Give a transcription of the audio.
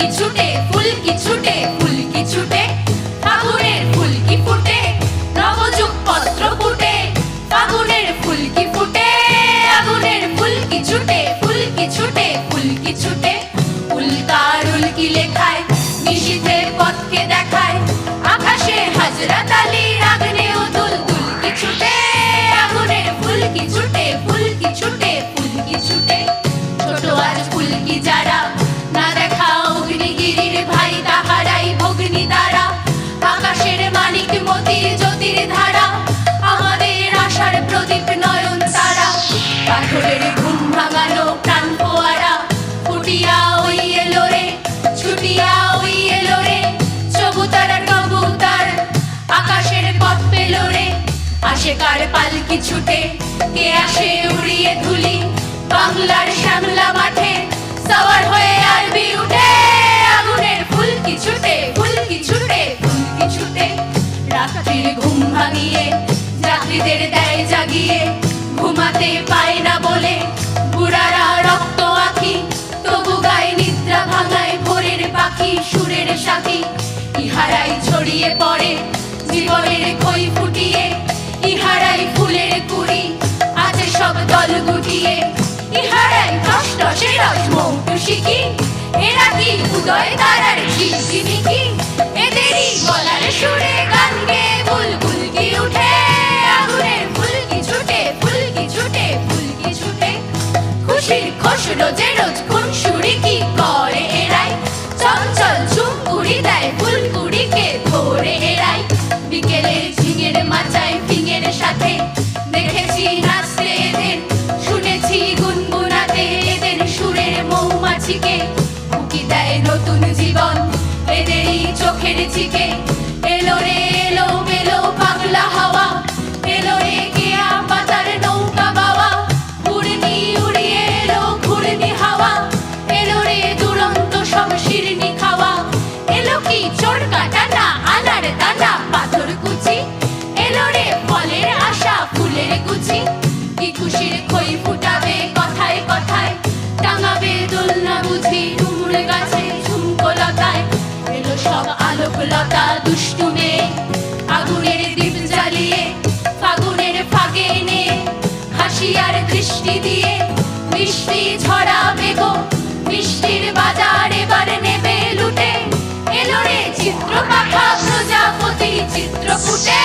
ফুলকি ছুটে ফুলকি ছুটে ফুলকি ছুটে ফাগুনের পত্র ফুটে। ফাগুনের ফুলকি ফুটে, আগুনের ফুলকি ছুটে ফুলকি ছুটে ফুলকি ছুটে উল্কার উল্কি লেখায় নিশীথের পথকে দেখায়। আকাশে হাজরা তালি আগ্নেয় দুল দুলকি ছুটে আগুনের ফুলকি ছুটে ফুলকি ছুটে আসে কার পালকি ছুটে? কে আসে উড়িয়ে ধুলি? বাংলার শ্যামলা মাঠে সবার হয়ে আরবি উঠে। আগুনের ফুলকি ছুটে? ফুলকি ছুটে? ফুলকি ছুটে? রাত্রির ঘুম ভাঙিয়ে, যাত্রীদের দেয় জাগিয়ে, ঘুমাতে পায় না বলে বুড়ারা রক্ত আঁকি। তবু গায়ে নিদ্রা ভাঙায় ভোরের পাখি, সুরের সাথী। ইহারাই ছড়িয়ে পড়ে জীবনের খই দল গুটিয়ে। ইহারাই কষ্ট সেরস মৌটু এরা কি উদয় তারার ঝিঝিমিকি এদেরই গলার সুরে গান গে বুলবুল কি উঠে। আগুনের ফুলকি ছুটে ফুলকি ছুটে ফুলকি ছুটে। খুশির খসড়ো যে মৌমাছিকে উকি দেয় নতুন জীবন এদেরই চোখের চিকে বুঝি ডুমুর গাছে ঝুমকো লতায় এলো সব আলোক লতা দুষ্টু মেয়ে। আগুনের দীপ জ্বালিয়ে, ফাগুনের ফাগে এনে হাসি আর দৃষ্টি দিয়ে মিষ্টি ঝরা বেগো, মিষ্টির বাজার এবার নেবে লুটে। এলো রে চিত্র পাখা প্রজাপতি, চিত্রকূটে